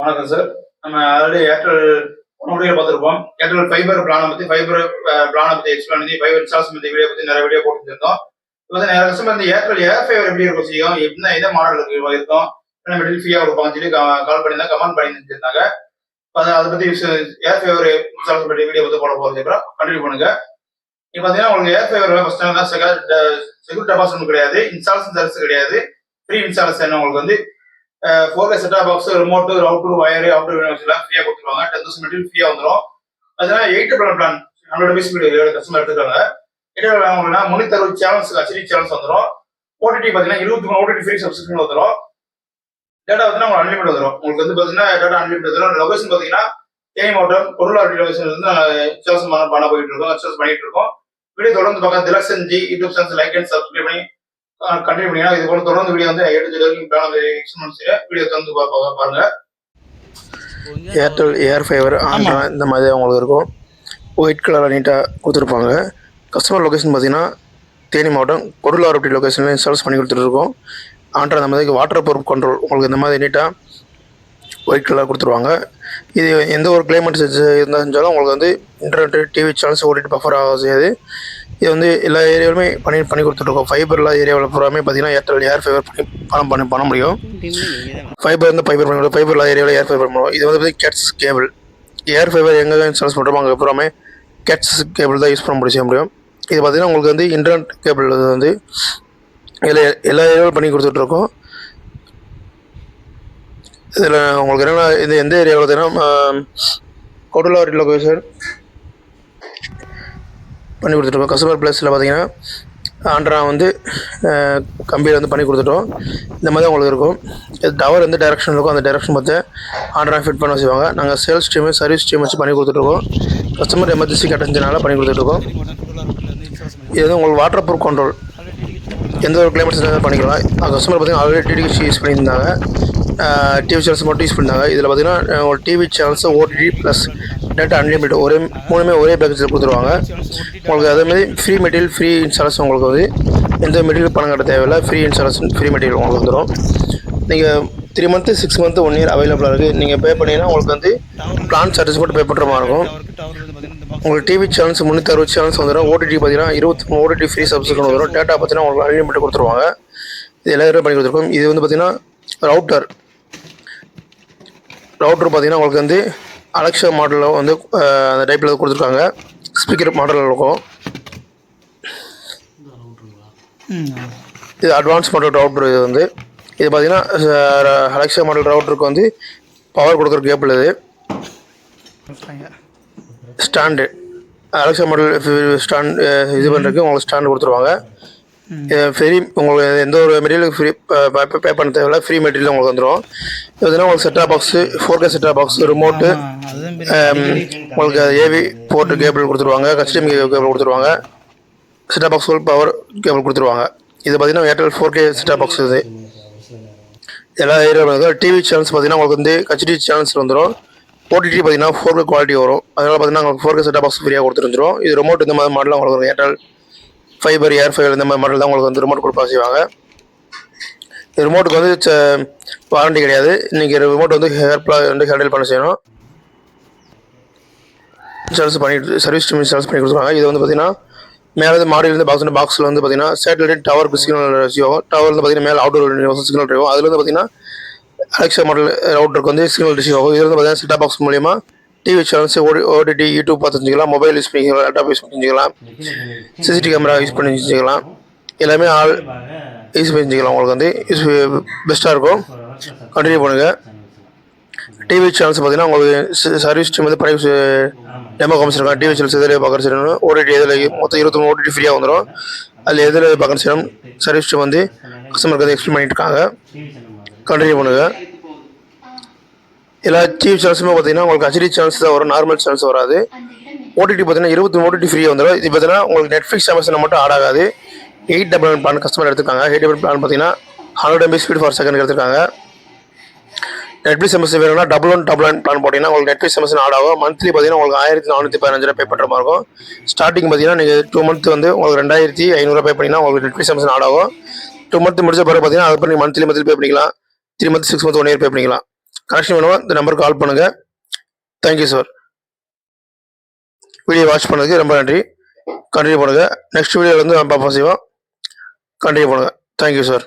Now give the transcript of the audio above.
வணக்கம் சார் நம்ம already Airtel video பார்த்துருப்போம். ஏர்டெல் ஃபைபர் பிளானை பற்றி ஃபைபர் பிளானை பற்றி எக்ஸ்பிளைன் பண்ணி ஃபைபர் சார்ஜ் பற்றி வீடியோ பற்றி நிறைய வீடியோ போட்டுருந்தோம் இப்போ வந்து நிறைய கஸ்டமர் இந்த ஏர்டெல் ஏர் ஃபைபர் எப்படி இருக்கும் செய்யும்? என்ன எந்த மாடல் இருக்கு? இருக்கும். என்ன மெட்டீரியல் ஃப்ரீயாக கொடுப்பாங்க சொல்லி கால் பண்ணி கமெண்ட் பண்ணி இருந்திருந்தாங்க அதை அதை பற்றி ஏர் ஃபைபர் சார்ஜ் பற்றி வீடியோ வந்து போட போகிறது அப்புறம் கண்டினியூ பண்ணுங்க. இப்போ பார்த்தீங்கன்னா உங்களுக்கு ஏர் ஃபைபர் ஃபஸ்ட் டைம் தான் செக்யூர் டெபாசிட் கிடையாது. இன்ஸ்டாலேஷன் சர்வீஸ் கிடையாது. ஃப்ரீ இன்ஸ்டாலேஷன் உங்களுக்கு வந்து four K set top box remote router wire outer எல்லாம் ஃப்ரீயா கொடுத்துருவாங்க. டென் தௌசண்ட் மெட்டீரியல் ஃப்ரீயா வந்துடும் அதனால eight plan plan hundred piece customer எடுத்துக்கிறாங்க எயிட் வாங்கினா முன்னூத்தி அறுபது சேனல்ஸ் ஹெச்டி சேனல்ஸ் வந்துடும் ஓடிடி பார்த்தீங்கன்னா இருபத்தி மூணு ஓடிடி ஃப்ரீ சப்ஸ்கிரிப்ஷன் வந்துடும் டேட்டா பார்த்தீங்கன்னா உங்களுக்கு அன்லிமிட் வந்துடும் உங்களுக்கு வந்து பார்த்தீங்கன்னா டேட்டா அன்லிமிட் வந்துடும் லொகேஷன் பார்த்தீங்கன்னா தேனி மாவட்டம் பொருளாதார லொகேஷன் வந்து சேல்ஸ் பண்ண போயிட்டு இருக்கோம். சேல்ஸ் பண்ணிட்டு இருக்கோம். வீடியோ தொடர்ந்து பார்க்க Thilakshan YouTube channel like and subscribe பண்ணி கண்டினியூ பண்ணிங்கன்னா இது போல தொடர்ந்து வீடியோ வந்து எடுத்து வீடியோ தொடர்ந்து பா- பாருங்க. ஏர்டெல் ஏர் ஃபைவர் ஆண்ட்ரா இந்த மாதிரி அவங்களுக்கு இருக்கும். ஒயிட் கலரில் நீட்டாக கொடுத்துருப்பாங்க. கஸ்டமர் லொகேஷன் பார்த்தீங்கன்னா தேனி மாவட்டம் பொருளாதாரப்பட்டி லொகேஷனில் இன்ஸ்டால்ஸ் பண்ணி கொடுத்துட்ருக்கோம் ஆண்ட்ரா இந்த மாதிரி வாட்டர் ப்ரூஃப் கண்ட்ரோல் உங்களுக்கு இந்த மாதிரி நீட்டாக ஒயிட் கலர் கொடுத்துருவாங்க. இது எந்த ஒரு கிளைமேட் இருந்தாலும் உங்களுக்கு வந்து internet TV channels OTT buffer ஆக செய்யாது. இது வந்து எல்லா ஏரியாவிலுமே பண்ணி பண்ணி கொடுத்துட்ருக்கோம் ஃபைபர் எல்லா ஏரியாவில் பூராமே பார்த்தீங்கன்னா ஏர்டெல் ஏர் ஃபைபர் பண்ணி பணம் பண்ணி பண்ண முடியும். ஃபைபர் வந்து ஃபைபர் பண்ணி ஃபைபர் எல்லா ஏரியாவில் ஏர் ஃபைபர் பண்ணுவோம் இது வந்து கேட்ஸ் கேபிள் ஏர் ஃபைபர் எங்கே சேனல்ஸ் பண்ணுறோமோ அங்கே பூராமே கேட்ஸ் கேபிள் தான் யூஸ் பண்ண முடிய முடியும். இது பார்த்தீங்கன்னா உங்களுக்கு வந்து இன்டர்நெட் கேபிள் வந்து எல்லா எல்லா ஏரியாவிலும் பண்ணி கொடுத்துட்ருக்கோம் இதில் உங்களுக்கு என்ன இது எந்த ஏரியாவில் பார்த்தீங்கன்னா கொடுலாரி லொக்கேஷன் பண்ணி கொடுத்துருக்கோம் கஸ்டமர் பிளேஸில் பார்த்தீங்கன்னா ஆண்ட்ரா வந்து கம்பியில் வந்து பண்ணி கொடுத்துட்டோம். இந்த மாதிரி தான் உங்களுக்கு இருக்கும். இது டவர் எந்த டைரக்ஷன் இருக்கோ அந்த டைரக்ஷன் பார்த்து ஆண்ட்ரா ஃபிட் பண்ண வச்சுருவாங்க நாங்கள் சேல்ஸ் டீமு சர்வீஸ் டீம் வச்சு பண்ணி கொடுத்துட்ருக்கோம் கஸ்டமர் எமர்ஜென்சி கட்டஞ்சனால பண்ணி கொடுத்துட்ருக்கோம் இது வந்து உங்களுக்கு வாட்டர் ப்ரூஃப் கண்ட்ரோல் எந்த ஒரு கிளைமேட் இருந்தாலும் பண்ணிக்கலாம். கஸ்டமர் பார்த்தீங்கன்னா ஆல்ரெடி டிடிஹெச் யூஸ் பண்ணியிருந்தாங்க. டிவி சேனல்ஸ் மட்டும் யூஸ் பண்ணாங்க இதில் பார்த்தீங்கன்னா ஒரு TV channels OTT plus data unlimited ஒரே மூணுமே ஒரே பேக்கேஜில் கொடுத்துருவாங்க. உங்களுக்கு அதேமாதிரி ஃப்ரீ மெட்டீரியல் ஃப்ரீ இன்சூரன்ஸ் உங்களுக்கு வந்து எந்த மெட்டீரியல் பணம் கட்ட தேவையில்லை. ஃப்ரீ இன்சூரன்ஸ் ஃப்ரீ மெட்டீரியல் உங்களுக்கு வந்துடும் நீங்கள் three month six month one year அவைலபிளாக இருக்குது நீங்கள் பே பண்ணிங்கன்னா உங்களுக்கு வந்து பிளான் சார்ஜஸ் மட்டும் பே பண்ணுற மாதிரி இருக்கும். உங்களுக்கு டிவி சேனல்ஸ் முந்நூற்றி அறுபது சேனல்ஸ் வந்துடும் ஓடிடி பார்த்தீங்கன்னா இருபத்தி மூணு ஓடிடி ஃப்ரீ சப்ஸ்கிரிப்ஷன் வந்துடும் டேட்டா பார்த்தீங்கன்னா உங்களுக்கு அன்லிமிட் கொடுத்துருவாங்க. இது எல்லாரும் பண்ணி கொடுத்துருக்கோம். இது வந்து பார்த்தீங்கன்னா ரவுட்டர் ரவுட்ரு பார்த்தீங்கன்னா உங்களுக்கு வந்து அலெக்ஷா மாடலில் வந்து அந்த டைப்பில் கொடுத்துருக்காங்க. ஸ்பீக்கர் மாடலில் இருக்கும். இது அட்வான்ஸ் மாடல் ரவுட்ரு இது வந்து. இது பார்த்தீங்கன்னா அலெக்ஷா மாடல் ரவுட்டருக்கு வந்து பவர் கொடுக்குற கேபிள் இது. ஸ்டாண்டு அலெக்ஷா மாடல் ஸ்டாண்ட் இது பண்ணுறதுக்கு உங்களுக்கு ஸ்டாண்டு கொடுத்துருவாங்க. ஃப்ரீ உங்களுக்கு எந்த ஒரு மெட்டீரியலுக்கு ஃப்ரீ பே பண்ண தேவையில்ல. ஃப்ரீ மெட்டீரியல் உங்களுக்கு வந்துடும் இது வந்து உங்களுக்கு set-top box four K set-top box remote உங்களுக்கு ஏவி போர்ட்டு கேபிள் கொடுத்துருவாங்க. கஸ்டமி கேபிள் கொடுத்துருவாங்க. செட்டா பாக்ஸ் ஃபுல் பவர் கேபிள் கொடுத்துருவாங்க. இது பார்த்தீங்கன்னா Airtel four K set top box இது. எல்லா ஏரியாவில் டிவி சேனல்ஸ் பார்த்தீங்கன்னா உங்களுக்கு வந்து ஹெச்டி சேனல்ஸ் வந்துடும் ஓடிடி பார்த்தீங்கன்னா ஃபோர் கே குவாலிட்டி வரும். அதனால் பார்த்தீங்கன்னா உங்களுக்கு ஃபோர் கே செட்டா பாக்ஸ் ஃப்ரீயாக கொடுத்துருந்துரும் இது ரிமோட் இந்த மாதிரி மாடலாம் உங்களுக்கு. ஏர்டெல் ஃபைபர் ஏர் ஃபைபர் இந்த மாதிரி மாடல் தான் உங்களுக்கு வந்து ரிமோட் கொடுப்பா செய்வாங்க. இந்த ரிமோட்டுக்கு வந்து வாரண்டி கிடையாது. இன்றைக்கி ரிமோட் வந்து ஹேர்ப்ளாக வந்து ஹேண்டில் பண்ண செய்யணும். இன்ஸ்டால்ஸ் பண்ணிட்டு சர்வீஸ் டீம் இன்ஸ்டால்ஸ் பண்ணி கொடுத்துருவாங்க. இது வந்து பார்த்தீங்கன்னா மேலே வந்து மாடியிலேருந்து பாக்ஸ் வந்து பாக்ஸில் வந்து பார்த்தீங்கன்னா சேட்டலைட் டவர் சிக்னல் ஆகும் டவர் வந்து பார்த்தீங்கன்னா மேலே அவுட்டோர் சிக்னல் இருக்கும் அதில் வந்து பார்த்தீங்கன்னா அலெக்ஸா மாடல் ரவுட்டருக்கு வந்து சிக்னல் ரிசீவ் ஆகும் இதில் வந்து பார்த்தீங்கன்னா செட்டா பாக்ஸ் மூலியமாக டிவி சேனல்ஸ் ஓடி ஓடிடி யூடியூப் பார்த்து தெரிஞ்சுக்கலாம். மொபைல் யூஸ் பண்ணிக்கலாம் லேப்டாப் யூஸ் பண்ணி சிசிடிவி கேமரா யூஸ் பண்ணி எல்லாமே ஆல் யூஸ் பண்ணி தெரிஞ்சுக்கலாம் உங்களுக்கு வந்து. யூஸ் பெஸ்ட்டாக இருக்கும். கண்டினியூ பண்ணுங்கள் டிவி சேனல்ஸ் பார்த்தீங்கன்னா உங்களுக்கு சர்வீஸ் டீம் வந்து ப்ரைஸ் டெமோ காமிச்சிருக்காங்க டிவி சேனல்ஸ் எதில் பார்க்குற செய்யணும் ஓடிடி இதில் மொத்தம் இருபத்தி மூணு ஓடிடி ஃப்ரீயாக வந்துடும் அதில் எதில் பார்க்குற செய்யணும் சர்வீஸ் டீம் வந்து கஸ்டமருக்கு வந்து எக்ஸ்பிளைன் பண்ணிட்டு இருக்காங்க. கண்டினியூ பண்ணுங்கள் எல்லா டிவி சேனல்ஸுமே பார்த்தீங்கன்னா உங்களுக்கு ஹெச்டி சேனல்ஸ் தான் வரும் நார்மல் சேனல்ஸ் வராது. ஓடிடி பார்த்தீங்கன்னா இருபத்தி ஓடிடி ஃப்ரீயாக வந்துடும் இது பார்த்தீங்கன்னா உங்களுக்கு நெட்ஃப்ளிக்ஸ் அமேசான் மட்டும் ஆட் ஆகாது. எயிட் டபுள் பிளான் கஸ்டமர் எடுத்துருக்காங்க. எயிட் டபுள் பிளான் பார்த்தீங்கன்னா hundred MB speed for second எடுத்துருக்காங்க. நெட்ஃப்ளிக்ஸ் எம்எஸ் வேணும்னா double one double one plan போட்டிங்கன்னா உங்களுக்கு நெட்ஃப்ளிக்ஸ் எம்எஸ் ஆட் ஆகும். மந்த்லி பார்த்தீங்கன்னா உங்களுக்கு ஆயிரத்தி நானூற்றி பதினஞ்சு ரூபா பே பண்ணுற மாதிரி இருக்கும். ஸ்டார்டிங் பார்த்தீங்கன்னா நீங்கள் டூ மந்த் வந்து உங்களுக்கு ரெண்டாயிரத்தி ஐநூறுரூவா பே பண்ணிங்கன்னா உங்களுக்கு நெட்ஃப்ளிக்ஸ் எம்எஸ் ஆட் ஆகும். டூ மந்த் முடிச்ச பிறகு பார்த்தீங்கன்னா அதுக்கு நீங்கள் மந்த்லி மந்த்லி பே பண்ணிக்கலாம். Three month six month one year pay பண்ணிக்கலாம். கனெக்ஷன் வேணுமா இந்த நம்பருக்கு கால் பண்ணுங்கள் தேங்க்யூ சார் வீடியோ வாட்ச் பண்ணதுக்கு ரொம்ப நன்றி. கண்டினியூ பண்ணுங்கள் நெக்ஸ்ட் வீடியோவில் வந்து பார்ப்போம் செய்வோம் கண்டினியூ பண்ணுங்கள் தேங்க்யூ சார்